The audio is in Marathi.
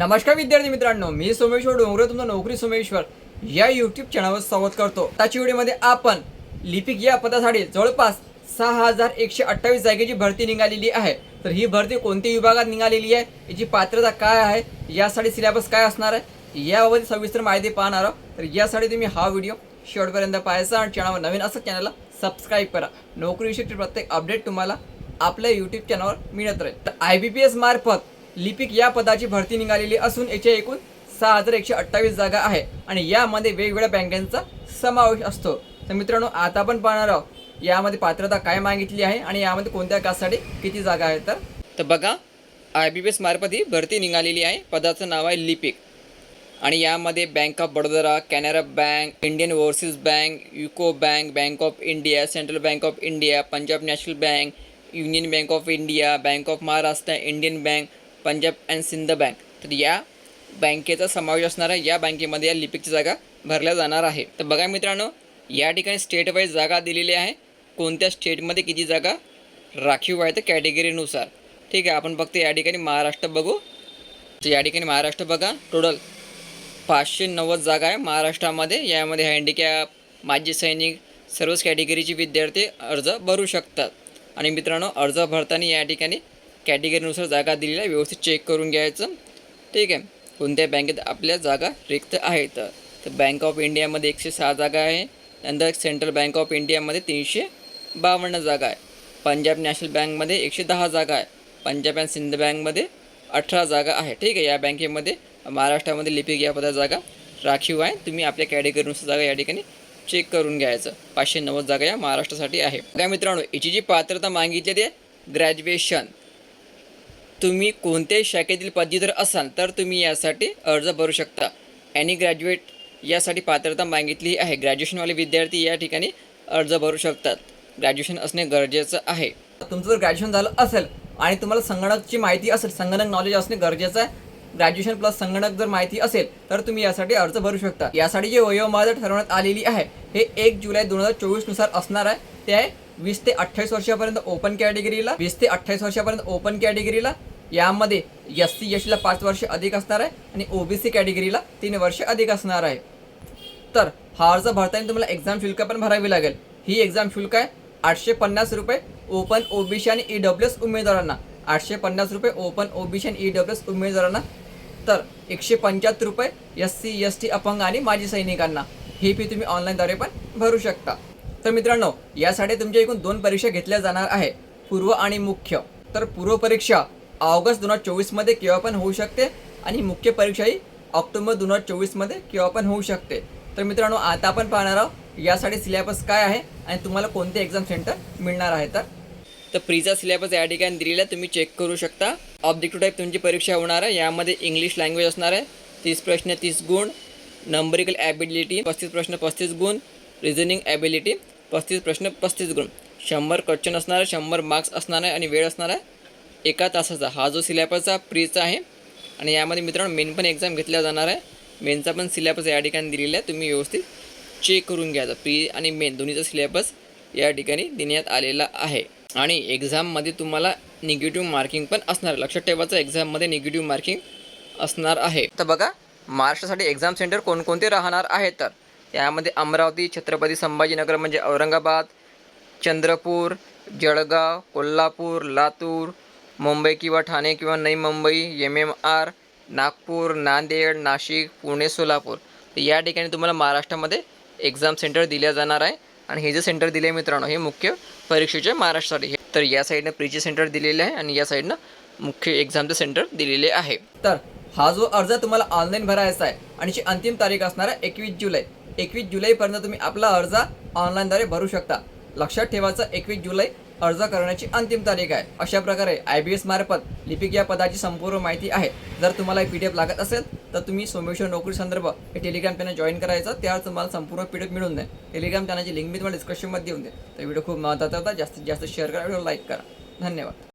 नमस्कार विद्यार्थी मित्रांनो मी सोमेश्वर डोंगरे तुमचा नोकरी सोमेश्वर. या युट्यूब चॅनलवर स्वागत करतो. आताच्या व्हिडिओमध्ये आपण लिपिक या पदासाठी जवळपास सहा हजार एकशे अठ्ठावीस जागेची भरती निघालेली आहे. तर ही भरती कोणत्या विभागात निघालेली आहे? याची पात्रता काय आहे? यासाठी सिलेबस काय असणार आहे? याबाबत सविस्तर माहिती पाहणार आहोत. तर यासाठी तुम्ही हा व्हिडिओ शेवटपर्यंत पाहायचा आणि चॅनलवर नवीन असं चॅनलला सबस्क्राईब करा. नोकरीविषयी प्रत्येक अपडेट तुम्हाला आपल्या यूट्यूब चॅनलवर मिळत राहील. तर आय बी पी एस मार्फत लिपिक या पदाची भरती निघालेली असून याच्या एकूण सहा हजार एकशे अठ्ठावीस जागा आहे आणि यामध्ये वेगवेगळ्या बँकांचा समावेश असतो. तर मित्रांनो आता आपण पाहणार आहोत यामध्ये पात्रता काय मागितली आहे आणि यामध्ये कोणत्या कासाठी किती जागा आहेत तर? तर बघा आय बी पी एस मार्फत ही भरती निघालेली आहे. पदाचं नाव आहे लिपिक. आणि यामध्ये bank of Vadodara Canara bank Indian overseas bank UCO bank bank of India central bank of India Punjab national bank union bank of India bank of Maharashtra Indian bank Punjab and Sindh bank तर या बँकेचा समावेश असणाऱ्या या बँकेमध्ये या लिपिकची जागा भरल्या जाणार आहे. तर बघा मित्रांनो या ठिकाणी स्टेट वाईज जागा दिलेली आहे. कोणत्या स्टेटमध्ये किती जागा राखीव आहे तर कॅटेगरीनुसार ठीक आहे आपण फक्त या ठिकाणी महाराष्ट्र बघू. तर या ठिकाणी महाराष्ट्र बघा टोटल पाचशे नव्वद जागा आहे महाराष्ट्रामध्ये. यामध्ये हँडिकॅप माजी सैनिक सर्वच कॅटेगरीचे विद्यार्थी अर्ज भरू शकतात. आणि मित्रांनो अर्ज भरताना या ठिकाणी कॅटेगरीनुसार जागा दिलेल्या व्यवस्थित चेक करून घ्यायचं. ठीक आहे. कोणत्या बँकेत आपल्या जागा रिक्त आहेत. तर बँक ऑफ इंडियामध्ये एकशे सहा जागा आहे. नंतर सेंट्रल बँक ऑफ इंडियामध्ये तीनशे बावन्न जागा आहे. पंजाब नॅशनल बँकमध्ये एकशे दहा जागा आहे. पंजाब अँड सिंध बँकमध्ये अठरा जागा आहे. ठीक आहे. या बँकेमध्ये महाराष्ट्रामध्ये लिपिक या पदा जागा राखीव आहे. तुम्ही आपल्या कॅटेगरीनुसार जागा या ठिकाणी चेक करून घ्यायचं. पाचशे नव्वद जागा या महाराष्ट्रासाठी आहे. काय मित्रांनो याची जी पात्रता मागितली ते ग्रॅज्युएशन तुम्ही कोणत्याही शाखेतील पदवीधर असाल तर तुम्ही यासाठी अर्ज भरू शकता. ॲनी ग्रॅज्युएट यासाठी पात्रता मागितली आहे. ग्रॅज्युएशनवाले विद्यार्थी या ठिकाणी अर्ज भरू शकतात. ग्रॅज्युएशन असणे गरजेचं आहे. तुमचं जर ग्रॅज्युएशन झालं असेल आणि तुम्हाला संगणकची माहिती असेल संगणक नॉलेज असणे गरजेचं आहे. ग्रॅज्युएशन प्लस संगणक जर माहिती असेल तर तुम्ही यासाठी अर्ज भरू शकता. यासाठी जे वयोमर्यादा ठरवण्यात आलेली आहे हे एक जुलै दोन हजार चोवीसनुसार असणार आहे. ते आहे वीस ते अठ्ठावीस वर्षापर्यंत ओपन कॅटेगरीला वीस ते अठ्ठावीस वर्षापर्यंत ओपन कॅटेगरीला यामध्ये एस सी एस पाच वर्ष अधिक असणार आहे आणि ओबीसी कॅटेगरीला तीन वर्ष अधिक असणार आहे. तर हा अर्ज भरताना तुम्हाला एक्झाम शुल्क पण भरावी लागेल. ही एक्झाम शुल्क आहे आठशे पन्नास रुपये ओपन ओबीसी आणि ई डब्ल्यू एस उमेदवारांना. आठशे पन्नास रुपये ओपन ओबीसी आणि ई डब्ल्यू एस उमेदवारांना. तर एकशे पंच्याहत्तर रुपये एस सी एस टी अपंग आणि माजी सैनिकांना. ही फी तुम्ही ऑनलाईनद्वारे पण भरू शकता. तर मित्रांनो यासाठी तुमच्या एकूण दोन परीक्षा घेतल्या जाणार आहे. पूर्व आणि मुख्य. तर पूर्व परीक्षा ऑगस्ट दोन हजार चोवीसमध्ये केव्हा पण होऊ शकते आणि मुख्य परीक्षा ही ऑक्टोबर दोन हजार चोवीसमध्ये केव्हा पण होऊ शकते. तर मित्रांनो आता आपण पाहणार आहोत यासाठी सिलेबस काय आहे आणि तुम्हाला कोणते एक्झाम सेंटर मिळणार आहे तर. तर प्रीचा सिलेबस या ठिकाणी दिलेला तुम्ही चेक करू शकता. ऑब्जेक्टिव्ह टाईप तुमची परीक्षा होणार आहे यामध्ये इंग्लिश लँग्वेज असणार आहे. तीस प्रश्न तीस गुण. नंबरिकल ॲबिलिटी पस्तीस प्रश्न पस्तीस गुण. रिझनिंग ॲबिलिटी पस्तीस प्रश्न पस्तीस गुण. शंभर क्वेश्चन असणार आहे शंभर मार्क्स असणार आहे आणि वेळ असणार आहे. एका तासाचा. हा जो सिलेबसचा प्रीचा आहे आणि यामध्ये मित्रांनो मेन पण एक्झाम घेतल्या जाणार आहे. मेनचा पण सिलेबस या ठिकाणी दिलेला आहे. तुम्ही व्यवस्थित चेक करून घ्यायचा प्री आणि मेन दोन्हीचा सिलेबस या ठिकाणी देण्यात आलेला आहे. आणि एक्झाममध्ये तुम्हाला निगेटिव्ह मार्किंग पण असणार. आहे. लक्षात ठेवायचं एक्झाममध्ये निगेटिव्ह मार्किंग असणार आहे. तर बघा महाराष्ट्रासाठी एक्झाम सेंटर कोणकोणते राहणार आहेत तर? यामध्ये अमरावती छत्रपती संभाजीनगर म्हणजे औरंगाबाद चंद्रपूर जळगाव कोल्हापूर लातूर मुंबई किंवा ठाणे किंवा Navi Mumbai M M R Nagpur Nanded Nashik Pune Solapur. तर या ठिकाणी तुम्हाला महाराष्ट्रामध्ये एक्झाम सेंटर दिल्या जाणार आहे. आणि हे जे सेंटर दिले आहे मित्रांनो हे मुख्य परीक्षेचे महाराष्ट्रासाठी. तर या साईडनं प्रीचे सेंटर दिलेले आहे आणि या साईडनं मुख्य एक्झामचे सेंटर दिलेले आहे. तर हा जो अर्ज तुम्हाला ऑनलाईन भरायचा आहे आणि जी अंतिम तारीख असणार आहे एकवीस जुलै. एकवीस जुलैपर्यंत तुम्ही आपला अर्ज ऑनलाईनद्वारे भरू शकता. लक्षात ठेवायचं एकवीस जुलै अर्ज करण्याची अंतिम तारीख आहे. अशा प्रकारे आय बी एस मार्फत लिपिक या पदाची संपूर्ण माहिती आहे. जर तुम्हाला पी डी एफ लागत असेल तर तुम्ही सोमेश्वर नोकरी संदर्भ हे टेलिग्राम चॅनल जॉईन करायचं. त्यावर तुम्हाला संपूर्ण पी डी एफ मिळून जाईल. टेलिग्राम चॅनलची लिंक मी तुम्हाला डिस्क्रिप्शनमध्ये देऊन दे तर व्हिडिओ खूप महत्त्वाचा होता. जास्तीत जास्त शेअर करा व्हिडिओ लाईक करा. धन्यवाद.